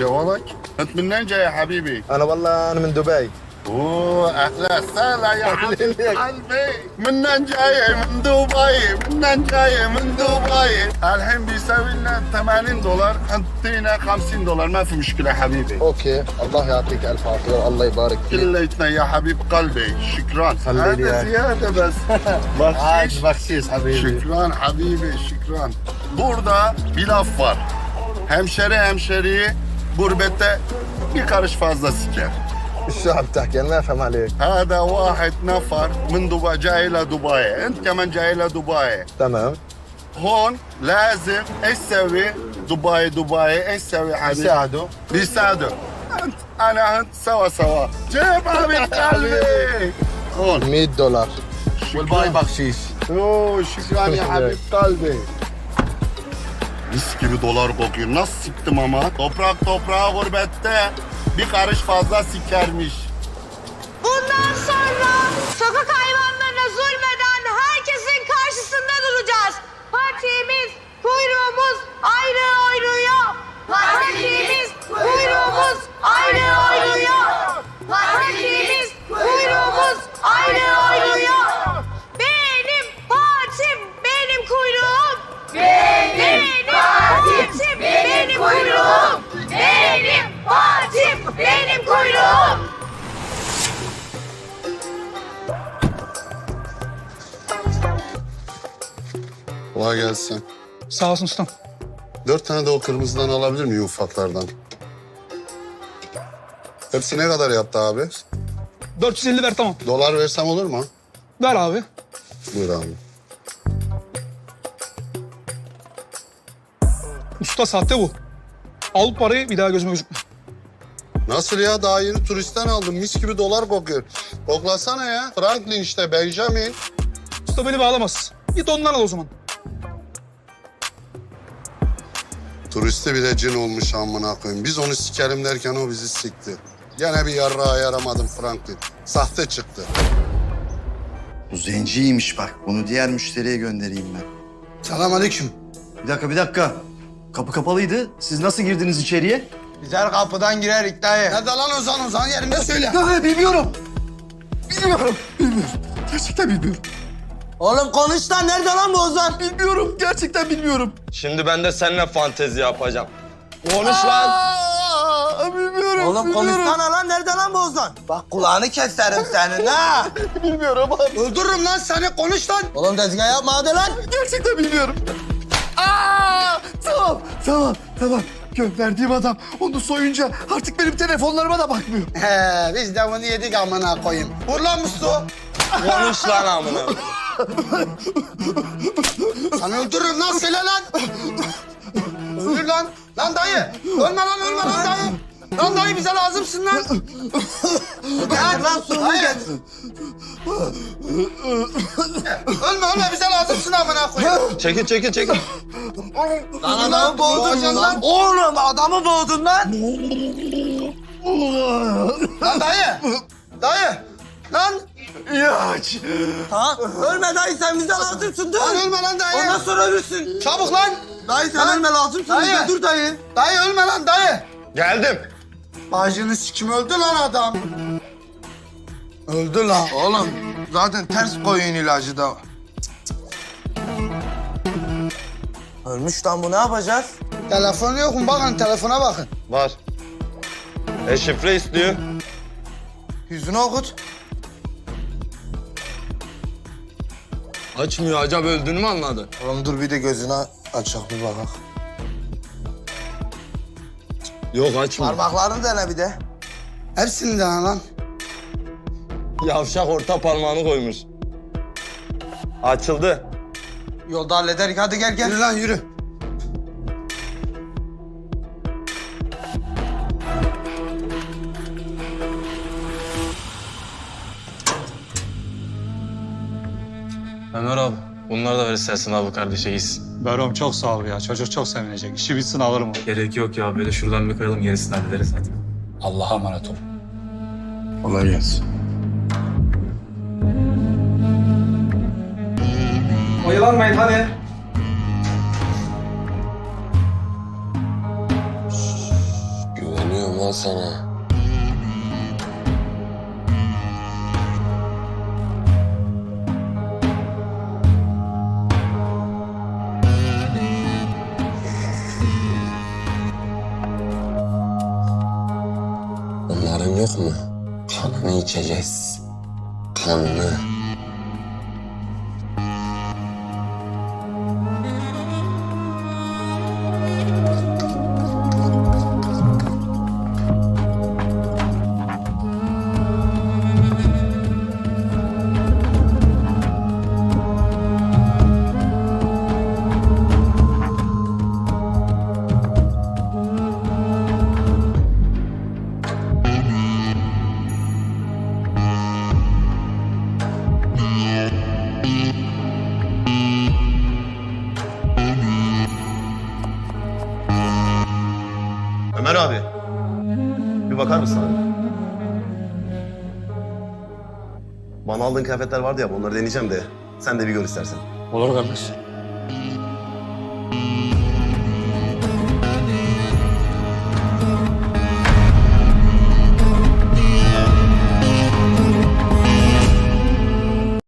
جوالك؟ انت منين جاي يا حبيبي؟ انا والله انا من دبي اوه اهلا وسهلا يا أهلاً حبيب بك. قلبي منين جاي من دبي منين جاي من دبي الحين بيساوي لنا 80 دولار انطينا 50 دولار ما في مشكله حبيبي اوكي الله يعطيك الف عافيه والله يبارك فيك كليتنا يا حبيب قلبي شكرا خلي لي هذا إياك. زياده بس عاد بخشيش بخشيش حبيبي Şükran Habibi Şükran. Burada bir laf var. Hemşeri hemşeriyi gurbette bir karış fazla siker. شو عم تحكي انا ما افهم عليك هذا واحد نفر من دبي جاي لدبي انت كمان جاي لدبي تمام هون لازم ايش تسوي دبي دبي ايش تسوي حبيبي ساعدوا بيساعدوا انت انا انت سوا سوا جيب حبيب قلبي هون 100 دولار والباقي شكراً. بخشيش Oo şükran ya Habib kalbi. Mis gibi dolar kokuyor. Nasıl siktim ama? Toprak toprağa gurbette bir karış fazla sikermiş. Bundan sonra sokak hayvanlarına zulmeden herkesin karşısında duracağız. Partimiz, Kolay gelsin. Sağ olsun ustam. Dört tane de o kırmızıdan alabilir miyim ufaklardan? Hepsi ne kadar yaptı abi? 450 ver tamam. Dolar versem olur mu? Ver abi. Buyur abi. Usta sahte bu. Al parayı bir daha gözüme gözükme. Nasıl ya? Daha yeni turistten aldım. Mis gibi dolar kokuyor. Koklasana ya. Franklin işte, Benjamin. Usta beni bağlamaz. Git ondan al o zaman. Turisti bile cin olmuş amına koyayım. Biz onu sikerim derken o bizi sikti. Gene bir yarrağa yaramadım Franklin. Sahte çıktı. Bu zenciymiş bak. Bunu diğer müşteriye göndereyim ben. Selamünaleyküm. Bir dakika bir dakika. Kapı kapalıydı. Siz nasıl girdiniz içeriye? Biz her kapıdan girerik dayı. Nerede lan Ozan Ozan yerinde söyle. Ya bilmiyorum. Bilmiyorum. Bilmiyorum. Gerçekten bilmiyorum. Oğlum konuş lan nerede lan bu Ozan? Bilmiyorum. Gerçekten bilmiyorum. Şimdi ben de seninle fantezi yapacağım. Konuş lan. Aa, bilmiyorum. Oğlum bilmiyorum. konuşsana lan nerede lan bu Ozan? Bak kulağını keserim senin ha. Bilmiyorum abi. Öldürürüm lan seni konuş lan. Oğlum tezgah yapma hadi lan. Gerçekten bilmiyorum. Aa, tamam, tamam, tamam. Gönderdiğim adam onu soyunca artık benim telefonlarıma da bakmıyor. He biz de bunu yedik amına koyayım. Vur lan Mustu. Konuş lan amına. Sana öldürürüm lan söyle lan. Öldür lan. Lan dayı. Ölme lan ölme lan dayı. Lan dayı bize lazımsın lan. Gel lan suyunu getir. ölme ölme bize lazımsın amına koyayım. Çekil çekil çekil. Lan adamı boğdun lan. Oğlum adamı boğdun lan. lan dayı. Dayı. İlaç. Ha? Ölme dayı sen bize lazımsın dur. Lan ölme lan dayı. Ondan sonra ölürsün. Çabuk lan. Dayı sen ölme lazımsın dayı. bize dur dayı. Dayı ölme lan dayı. Geldim. Bacını sikim öldü lan adam. Öldü lan. Oğlum zaten ters koyun ilacı da. Ölmüş lan bu ne yapacağız? Telefon yok mu? Bakın telefona bakın. Var. E şifre istiyor. Yüzünü okut. Açmıyor. Acaba öldüğünü mü anladı? Oğlum dur bir de gözünü açak bir bakak. Yok açmıyor. Parmaklarını dene bir de. Hepsini dene lan. Yavşak orta parmağını koymuş. Açıldı. Yolda hallederik. Hadi gel gel. Yürü lan yürü. Ömer abi. Bunlar da ver istersen abi kardeşe iyisin. Berom çok sağ ol ya. Çocuk çok sevinecek. İşi bitsin alırım onu. Gerek yok ya. Böyle şuradan bir koyalım gerisini hallederiz hadi. Allah'a emanet ol. Kolay gelsin. Oyalanmayın hadi. Güven. lan sana. Yok mu? Kanını içeceğiz. Kanını. Ömer abi. Bir bakar mısın abi? Bana aldığın kıyafetler vardı ya onları deneyeceğim de sen de bir gör istersen. Olur kardeş.